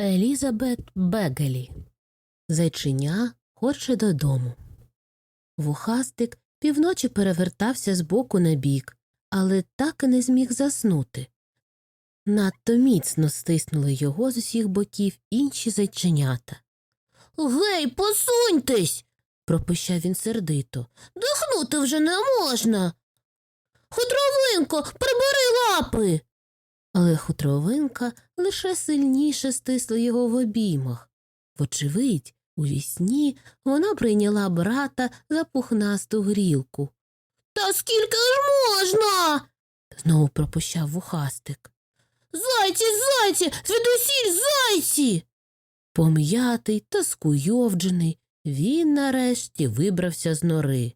Елізабет Бегелі. Зайчиня хоче додому. Вухастик півночі перевертався з боку на бік, але так і не зміг заснути. Надто міцно стиснули його з усіх боків інші зайченята. Гей, посуньтесь. пропищав він сердито. Дихнути вже не можна. Хутровинко, прибери лапи. Але хутровинка лише сильніше стисла його в обіймах. Вочевидь, у вісні вона прийняла брата за пухнасту грілку. Та скільки ж можна? знову пропущав вухастик. Зайці, зайці, звідусіль зайці. Пом'ятий та скуйовджений, він нарешті вибрався з нори.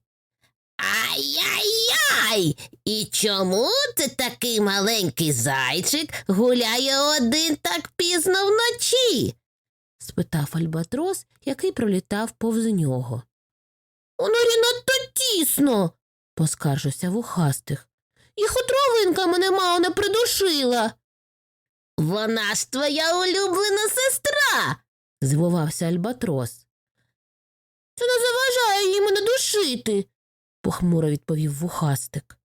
Ай-яй-яй! І чому це такий маленький зайчик гуляє один так пізно вночі? спитав Альбатрос, який пролітав повз нього. У норі надто тісно, поскаржився вухастих. І хутровинка мене мало не придушила. Вона ж твоя улюблена сестра. звивався Альбатрос. Це не заважає їй мене душити, похмуро відповів вухастик.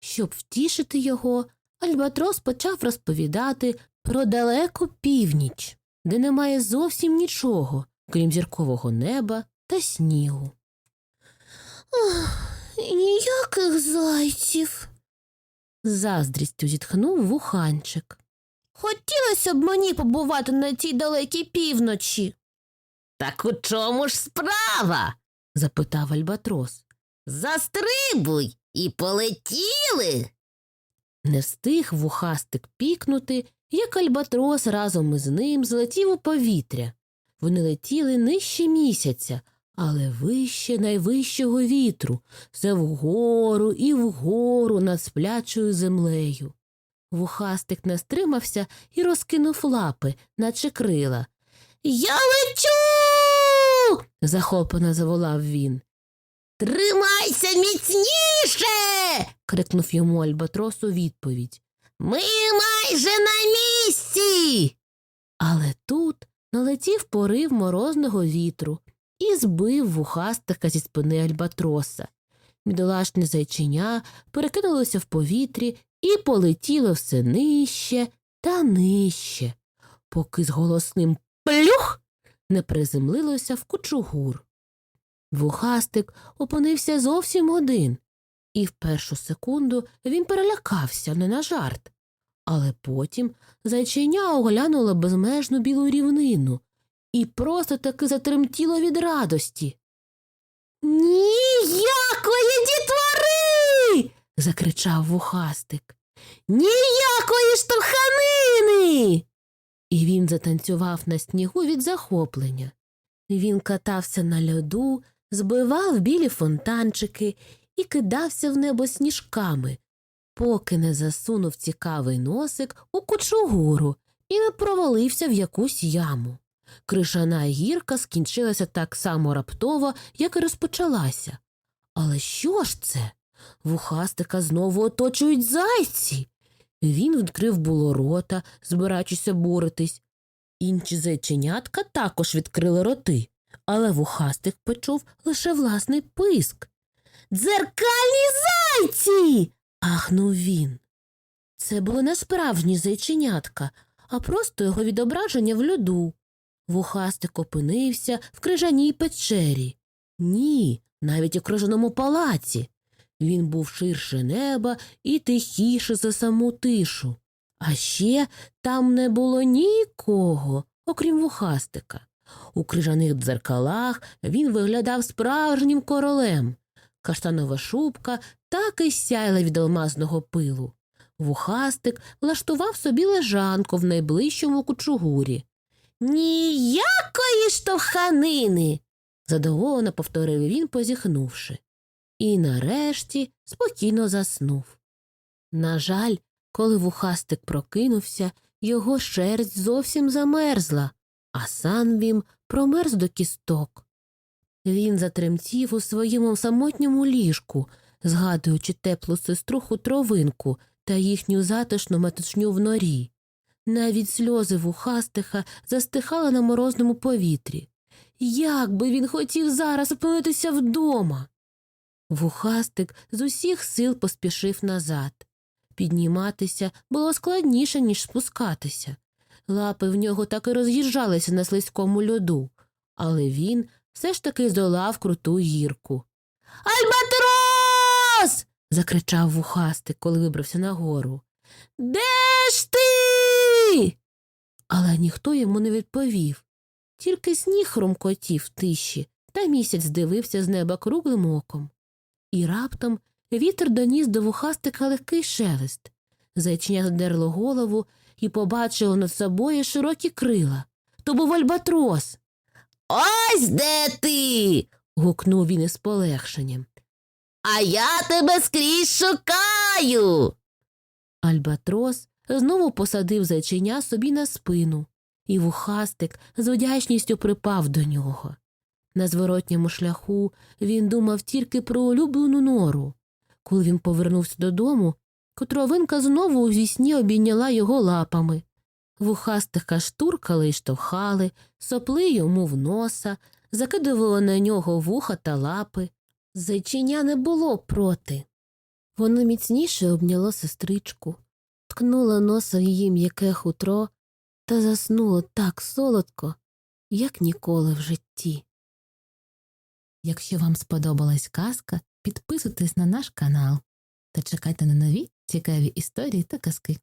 Щоб втішити його, Альбатрос почав розповідати про далеку північ, де немає зовсім нічого, крім зіркового неба та снігу. Ох, ніяких зайців. з заздрістю зітхнув вуханчик. Хотілося б мені побувати на тій далекій півночі, Так у чому ж справа? запитав Альбатрос. Застрибуй і полетіли. Не встиг вухастик пікнути, як альбатрос разом із ним злетів у повітря. Вони летіли нижче місяця, але вище найвищого вітру, все вгору і вгору над сплячою землею. Вухастик не стримався і розкинув лапи, наче крила. Я лечу. захоплено заволав він. Тримайся міцніше. крикнув йому Альбатрос у відповідь. Ми майже на місці. Але тут налетів порив морозного вітру і збив вухастика зі спини альбатроса. Бідолашне зайчиня перекинулося в повітрі і полетіло все нижче та нижче, поки з голосним плюх не приземлилося в кучугур. Вухастик опинився зовсім один, і в першу секунду він перелякався не на жарт. Але потім зайчиня оглянула безмежну білу рівнину і просто таки затремтіло від радості. Ніякої дітвори. закричав вухастик. Ніякої штовханини. І він затанцював на снігу від захоплення. Він катався на льоду, збивав білі фонтанчики і кидався в небо сніжками, поки не засунув цікавий носик у кучугуру і не провалився в якусь яму. Кришана гірка скінчилася так само раптово, як і розпочалася. Але що ж це? Вухастика знову оточують зайці. Він відкрив було рота, збираючись боротись. Інші зайченятка також відкрили роти, але вухастик почув лише власний писк. Дзеркальні зайці. ахнув він. Це було не справжні зайченятка, а просто його відображення в льоду. Вухастик опинився в крижаній печері. Ні, навіть у крижаному палаці. Він був ширше неба і тихіше за саму тишу. А ще там не було нікого, окрім вухастика. У крижаних дзеркалах він виглядав справжнім королем. Каштанова шубка так і сяйла від алмазного пилу. Вухастик влаштував собі лежанку в найближчому кучугурі. Ніякої штовханини. задоволено повторив він, позіхнувши. І нарешті спокійно заснув. На жаль, коли вухастик прокинувся, його шерсть зовсім замерзла, а сам він промерз до кісток. Він затремтів у своєму самотньому ліжку, згадуючи теплу сестру хутровинку та їхню затишну метушню в норі. Навіть сльози вухастиха застихали на морозному повітрі. Як би він хотів зараз опинитися вдома. Вухастик з усіх сил поспішив назад. Підніматися було складніше, ніж спускатися. Лапи в нього так і роз'їжджалися на слизькому льоду, але він все ж таки здолав круту гірку. Альбатрос. закричав вухастик, коли вибрався нагору. Де ж ти? Але ніхто йому не відповів. Тільки сніг хрумкотів тиші, та місяць дивився з неба круглим оком. І раптом вітер доніс до вухастика легкий шелест. Зайчиня задерло голову і побачило над собою широкі крила. То був альбатрос. Ось де ти. гукнув він із полегшенням. А я тебе скрізь шукаю. Альбатрос знову посадив зайчиня собі на спину, і вухастик з вдячністю припав до нього. На зворотньому шляху він думав тільки про улюблену нору. Коли він повернувся додому, котровинка знову у вісні обійняла його лапами. Вухастика штуркали й штовхали, сопли йому в носа, закидували на нього вуха та лапи. Зайчиня не було проти. Воно міцніше обняло сестричку, ткнуло носа в її м'яке хутро та заснуло так солодко, як ніколи в житті. Якщо вам сподобалась казка, підписуйтесь на наш канал та чекайте на нові цікаві історії та казки.